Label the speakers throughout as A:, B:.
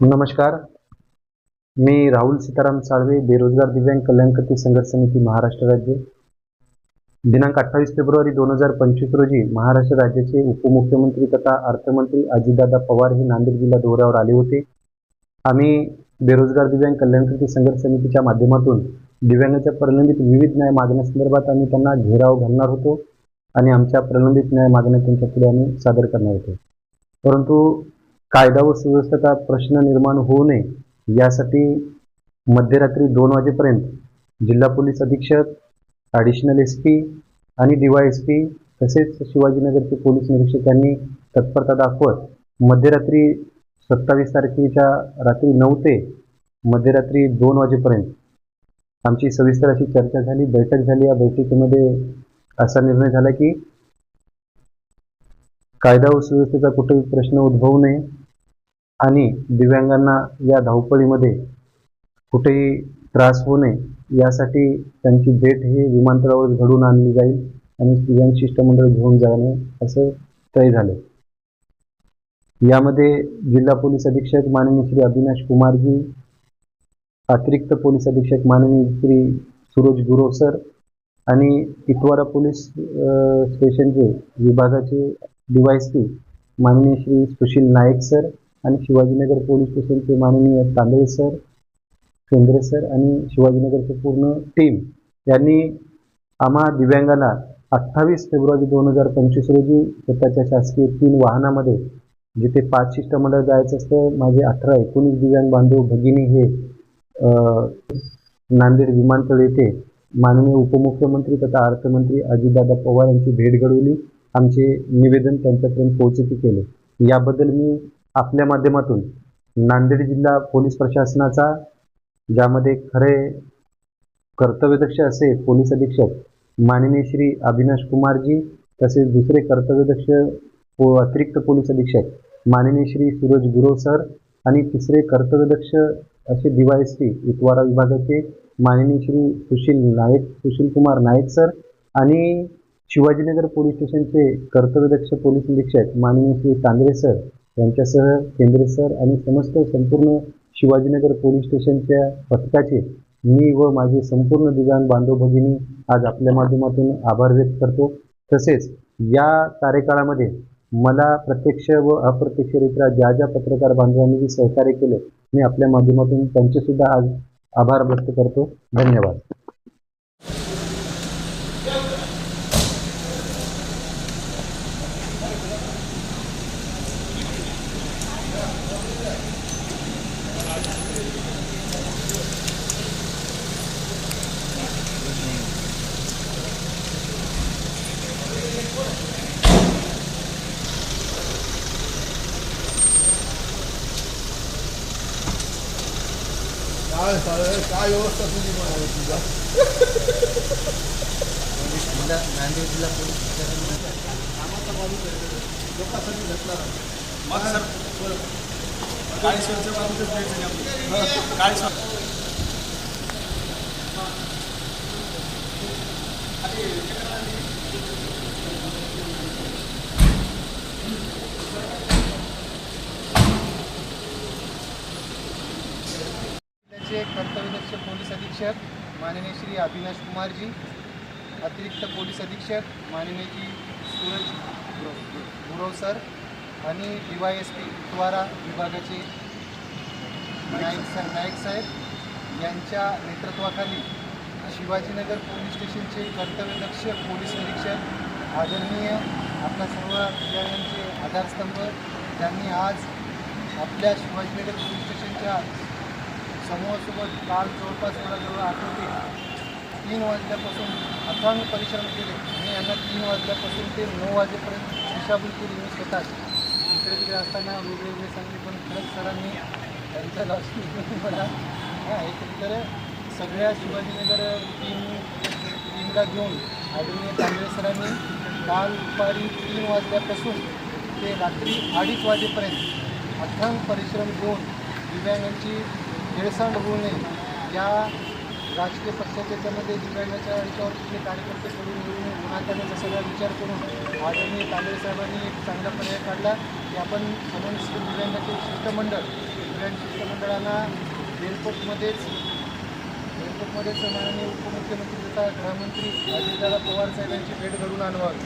A: नमस्कार. मी राहुल सीताराम साळवे बेरोजगार दिव्यांग कल्याणकर्ते संघर्ष समिती महाराष्ट्र राज्य. दिनांक अठ्ठावीस फेब्रुवारी दोन हजार पंचवीस रोजी महाराष्ट्र राज्याचे उपमुख्यमंत्री तथा अर्थमंत्री अजितदादा पवार हे नांदेड जिल्हा दौऱ्यावर आले होते. आम्ही बेरोजगार दिव्यांग कल्याणकर्ते संघर्ष समितीच्या माध्यमातून दिव्यांगाच्या प्रलंबित विविध न्याय मागण्यासंदर्भात आम्ही त्यांना घेराव घालणार होतो आणि आमच्या प्रलंबित न्याय मागण्या त्यांच्यापुढे आम्ही सादर करणार होतो. परंतु कायदा व सुव्यवस्थेचा प्रश्न निर्माण होऊ नये यासाठी मध्यरात्री दोन वाजेपर्यंत जिल्हा पोलीस अधीक्षक ॲडिशनल एस पी आणि डीवाय एस पी तसेच शिवाजीनगरचे पोलीस निरीक्षक यांनी तत्परता दाखवत मध्यरात्री सत्तावीस तारखेच्या रात्री नऊ ते मध्यरात्री दोन वाजेपर्यंत आमची सविस्तर अशी चर्चा झाली बैठक झाली. या बैठकीमध्ये असा निर्णय झाला की कायदा व सुव्यवस्थेचा कुठेही प्रश्न उद्भवू नये. आणि दिव्यांगांना या धावपळीमध्ये कुठेही त्रास होऊ नये यासाठी त्यांची भेट हे विमानतळावर घडून आणली जाईल आणि दिव्यांग शिष्टमंडळ घेऊन जाणे असं तय झाले. यामध्ये जिल्हा पोलीस अधीक्षक माननीय श्री अविनाश कुमारजी अतिरिक्त पोलीस अधीक्षक माननीय श्री सूरज गुरव सर आणि इतवारा पोलीस स्टेशनचे विभागाचे डीवायसी माननीय श्री सुशील नाईक सर आणि शिवाजीनगर पोलीस स्टेशनचे माननीय तांदळे सर केंद्रे सर आणि शिवाजीनगरचे पूर्ण टीम यांनी आम्हा दिव्यांगाला अठ्ठावीस फेब्रुवारी दोन हजार पंचवीस रोजी स्वतःच्या शासकीय तीन वाहनामध्ये जिथे पाच शिष्टमंडळ जायचं असतं माझे अठरा एकोणीस दिव्यांग बांधव भगिनी हे नांदेड विमानतळ येथे माननीय उपमुख्यमंत्री तथा अर्थमंत्री अजितदादा पवार यांची भेट घडवली. आमचे निवेदन त्यांच्यापर्यंत पोहोचती केले. याबद्दल मी आपल्या माध्यमातून. नांदेड जिल्हा पोलीस प्रशासनाचा ज्यामध्ये खरे कर्तव्यदक्ष असे पोलीस अधीक्षक माननीय श्री अविनाश कुमारजी तसेच दुसरे कर्तव्यदक्ष पो अतिरिक्त पोलीस अधीक्षक माननीय श्री सूरज गुरव सर आणि तिसरे कर्तव्यदक्ष असे D Y S P Itwara विभागाचे माननीय श्री सुशील नाईक सुशील कुमार नाईक सर आणि शिवाजीनगर पोलीस स्टेशनचे कर्तव्यदक्ष पोलीस निरीक्षक माननीय श्री तांदळे सर यांच्यासह केंद्रे सर आणि समस्त संपूर्ण शिवाजीनगर पोलीस स्टेशनच्या पथकाचे मी व माझे संपूर्ण दिव्यांग बांधव भगिनी आज आपल्या माध्यमातून आभार व्यक्त करतो. तसेच या कार्यकाळामध्ये मला प्रत्यक्ष व अप्रत्यक्षरित्या ज्या ज्या पत्रकार बांधवांनी जे सहकार्य केले मी आपल्या माध्यमातून त्यांचे सुद्धा आज आभार व्यक्त करतो. धन्यवाद.
B: काय चालेल काय व्यवस्था तुझी म्हणाली तुझा
C: जिल्हा नांदेड जिल्हा पोलीस प्रशासन
B: कामाचा माणूस आहे लोकांसाठी घेतला
D: मग सर काळेश्वरच्या बाजूचं जायचं नाही आपलं काळेश्वर
C: कर्तव्यदक्ष पोलीस अधीक्षक माननीय श्री अविनाश कुमारजी अतिरिक्त पोलीस अधीक्षक माननीय जी सूरज गुरव सर आणि डी वाय एस पी द्वारा विभागाचे नाईक सर नाईक साहेब यांच्या नेतृत्वाखाली शिवाजीनगर पोलीस स्टेशनचे कर्तव्यदक्ष पोलीस निरीक्षक आदरणीय आपल्या सर्व विद्यार्थ्यांचे आधारस्तंभ त्यांनी आज आपल्या शिवाजीनगर पोलीस स्टेशनच्या समूहासोबत काल जवळपास मला जवळ आठवते तीन वाजल्यापासून अथांग परिश्रम केले आणि यांना तीन वाजल्यापासून ते नऊ वाजेपर्यंत दिशाभूल केली. मी स्वतः इकडे तिकडे असताना वेगवेगळे सांगले पण खरंच सरांनी त्यांच्या लक्ष मला हां सगळ्या शिवाजीनगर टीम टीमला घेऊन आदरणीय तांबळे सरांनी काल दुपारी तीन वाजल्यापासून ते रात्री अडीच वाजेपर्यंत अथांग परिश्रम घेऊन दिव्यांगांची हेळसांड होऊ नये या राजकीय पक्षाच्या याच्यामध्ये दिव्यांगाच्या याच्यावर तिथले कार्यकर्ते सोडून घेऊन नये सगळा विचार करून आदरणीय तांबे साहेबांनी एक चांगला पर्याय काढला. की आपण समस्त दिव्यांगाचे शिष्टमंडळ दिव्यांग शिष्टमंडळांना एअरपोर्टमध्येच एअरपोर्टमध्येच माननीय उपमुख्यमंत्री तथा गृहमंत्री अजितदादा पवार साहेबांची भेट घडून आणवावी.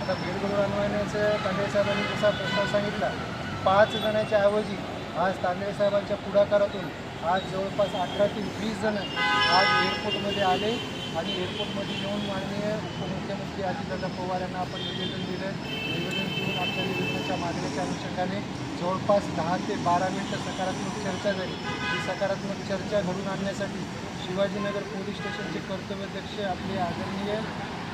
C: आता भेट घडून आणवण्याचं तांडे साहेबांनी जसा प्रस्ताव सांगितला पाच जणांच्या ऐवजी आज तांबे साहेबांच्या पुढाकारातून आज जवळपास अठरा ते वीस जण आज एअरपोर्टमध्ये आले आणि एअरपोर्टमध्ये येऊन माननीय उपमुख्यमंत्री अजितदादा पवार यांना आपण निवेदन दिलं निवेदन देऊन आपल्या निवेदनाच्या मागणीच्या अनुषंगाने जवळपास दहा ते बारा मिनटं सकारात्मक चर्चा झाली. ही सकारात्मक चर्चा घडून आणण्यासाठी शिवाजीनगर पोलीस स्टेशनचे कर्तव्यदक्ष आपले आदरणीय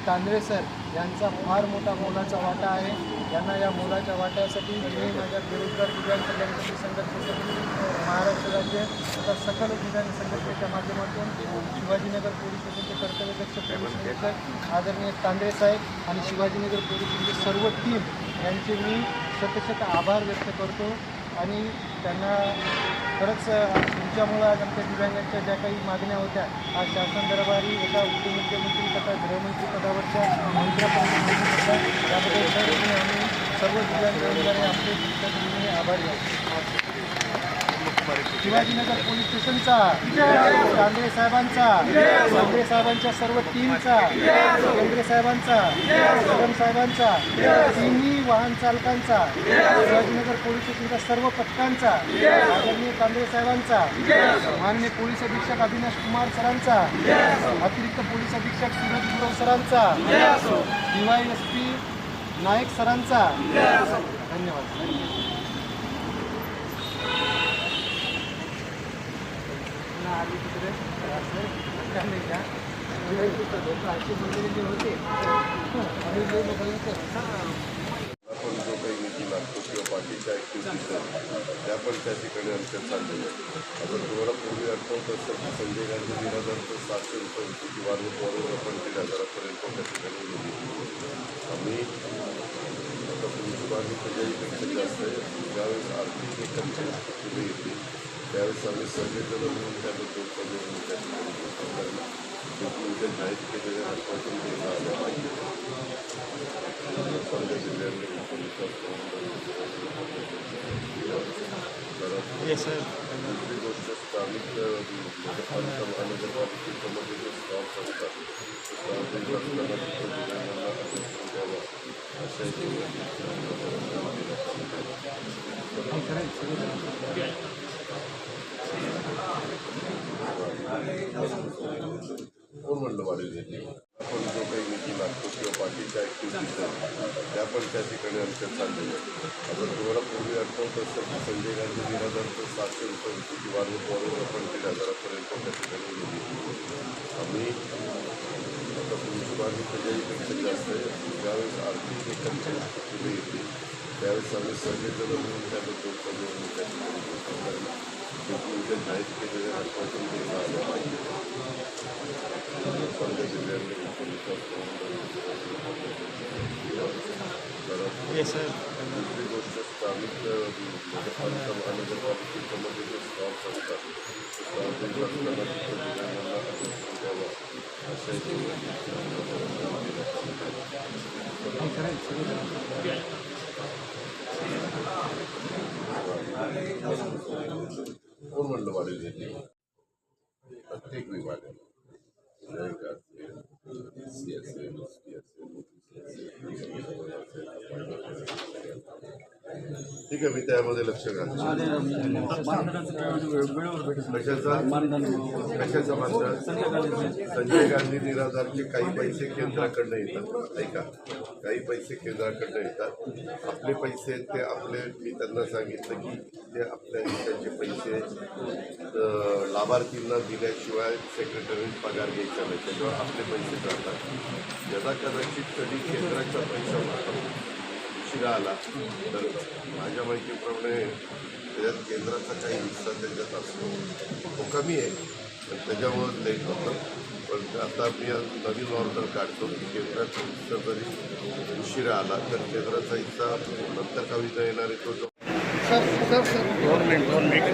C: तांदळे सर यांचा फार मोठा मोलाचा वाटा आहे. यांना या मोलाच्या वाट्यासाठी मी माझ्या बेरोजगार दिव्यांग कल्याण समिती महाराष्ट्र राज्य आता सकल दिव्यांग संघटनेच्या माध्यमातून शिवाजीनगर पोलीस स्टेशनचे कर्तव्यदक्ष पोलीस निरीक्षक आदरणीय तांदळे साहेब आणि शिवाजीनगर पोलीस सर्व टीम यांचे मी शतशत आभार व्यक्त करतो. आणि त्यांना खरंच ज्यामुळं आज आमच्या दिव्यांगांच्या ज्या काही मागण्या होत्या आज शासन दरबारी एका उपमुख्यमंत्री तथा गृहमंत्री पदावरच्या मंत्र्यापर्यंत पोहोचत होत्या त्याबद्दल सर्व आम्ही सर्व दिव्यांग कर्मचारी आपले तुमच्या आभारी आहोत. शिवाजीनगर पोलीस स्टेशनचा कांबळे साहेबांचा कांबळे साहेबांच्या सर्व टीमचा केंद्रे साहेबांचा सरम साहेबांचा तिन्ही वाहन चालकांचा शिवाजीनगर पोलीस स्टेशनच्या सर्व पथकांचा आदरणीय कांबळे साहेबांचा माननीय पोलीस अधीक्षक अविनाश कुमार सरांचा अतिरिक्त पोलीस अधीक्षक सूरज गुरव सरांचा डीवाय एस पी नायक सरांचा. धन्यवाद. पुन्हा आली तिकडे. असं का अशी मंदिरे जे होते
B: आपण जो काही निधी लागतो किंवा बाकीच्या ॲक्टिव्हिटीचा त्या पण त्या ठिकाणी आमच्या चाललेलं आहे आपण तुम्हाला पूर्वी आठवत असतं की संजय गांधी निराधारचं सातशे रुपये होती ती वाढवून वाढवून आपण दीड हजारापर्यंत त्या ठिकाणी गेली आम्ही आता तुमची मागणी त्याच्याहीपेक्षा जास्त आहे ज्यावेळेस आर्थिक एकंदरीत तुम्ही येते त्यावेळेस आम्ही सगळेजण मिळून त्याबद्दल सगळे मिळून त्या ठिकाणी उद्या जाहीर केलेल्या रकमेतून ते आल्या पाहिजे. समजा दिव्यांग दुसरी गोष्ट स्थानिक नगरपालिका महानगरपालिकेच्या मध्ये जे स्टॉल्स असतात असताना द्यावं अशा कोण म्हणलं वाढेल आपण जो काही निधी लागतो किंवा बाकीच्या ॲक्टिव्हिटीज त्या पण त्या ठिकाणी आमच्या चाललेल्या आहेत. आपण तुम्हाला पूर्वी आठवत असतं की संजय गांधी निराधारचं सातशे रुपये होती ती वाढवून आपण दीड हजारापर्यंत त्या ठिकाणी निधी आम्ही आता तुमची मागणी त्याच्याहीपेक्षा जास्त आहे. ज्यावेळेस आर्थिक एकंदरीत पुढे येते त्यावेळेस आम्ही सगळेजण मिळून त्याबद्दल सगळे मिळून त्या ठिकाणी बोलतो. कारण दुसरी गोष्ट स्थानिक नगरपालिका जे असतात असताना दिव्यांगांना आरक्षण द्यावं म्हणलं वाढेल याची प्रत्येक विभाग सी असेल एस टी असेल ठीक आहे मी त्यामध्ये लक्ष कशाचा? संजय गांधी निराधारचे काही पैसे केंद्राकडनं येतात ऐका काही पैसे केंद्राकडनं येतात. आपले पैसे आहेत ते आपले मी त्यांना सांगितलं की ते आपल्या त्यांचे पैसे लाभार्थींना दिल्याशिवाय सेक्रेटरी पगार घ्यायचा नाही त्याच्यावर आपले पैसे जातात. यदा कदाचित कधी केंद्राचा पैसा उशिरा आला. तर माझ्या माहितीप्रमाणे त्याच्यात केंद्राचा काही हिस्सा त्याच्यात असतो. तो कमी आहे. पण त्याच्यामुळं लेट होतं पण आता मी नवीन ऑर्डर काढतो. की केंद्राचा हिस्सा जरी उशिरा आला तर केंद्राचा हिस्सा नंतर का विजा येणार आहे तो जो
C: सर सर सर.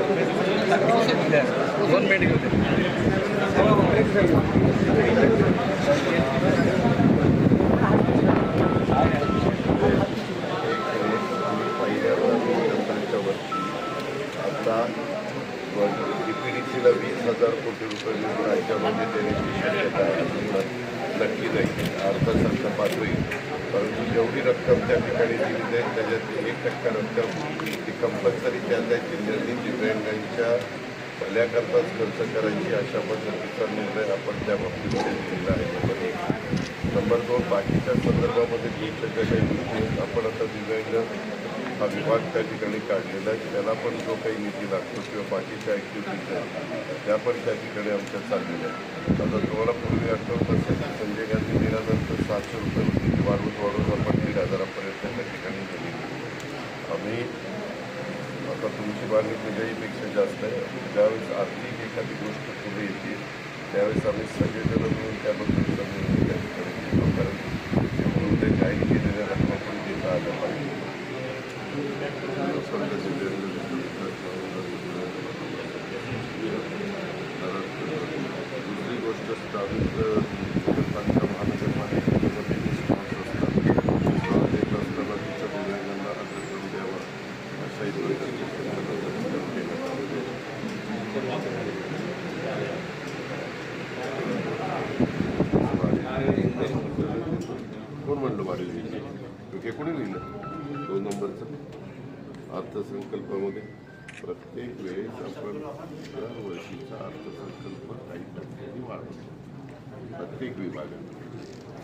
B: भल्याकरताच खर्च करायची अशा पद्धतीचा निर्णय आपण त्या बाबतीत दिलेला आहे. नंबर एक नंबर दोन बाकीच्या संदर्भामध्ये दुसऱ्या काही गोष्टी आपण आता दिव्यांग हा विभाग त्या ठिकाणी काढलेला आहे. त्याला पण जो काही निधी लागतो किंवा बाकीच्या ॲक्टिव्हिटीज आहेत त्या पण त्या ठिकाणी आमच्या चाललेल्या आहेत. आता तुम्हाला पूर्वी आठवत असेल संजय गांधी दिल्यानंतर सातशे रुपये होती वाढवून वाढवून आपण दीड हजारापर्यंत त्या ठिकाणी गेली आम्ही आता तुमची जास्त आहे. ज्यावेळेस आर्थिक एखादी गोष्ट पुढे येते त्यावेळेस आम्ही सगळेजण मिळून त्याबद्दल निर्णय त्या ठिकाणी घेतो कारण जाहीर केलेल्या पण देता आल्या पाहिजे. दुसरी गोष्ट स्थानिक लोकांच्या महानगरपालिकेमध्ये रिस्पॉन्स असतात देत असताना तिच्या दिव्यांगांना अग्रक्रम द्यावा अशाही प्रकारचे केलं कोण म्हणलं वाढीव हे कोणी लिहिलं दोन नंबरचं अर्थसंकल्पामध्ये प्रत्येक वेळेस आपण दरवर्षीचा अर्थसंकल्प काही टक्क्यांनी वाढवतो प्रत्येक विभागात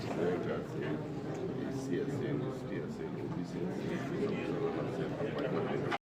B: विभाग असेल एस सी असेल एस टी असेल ओबीसी सी असेल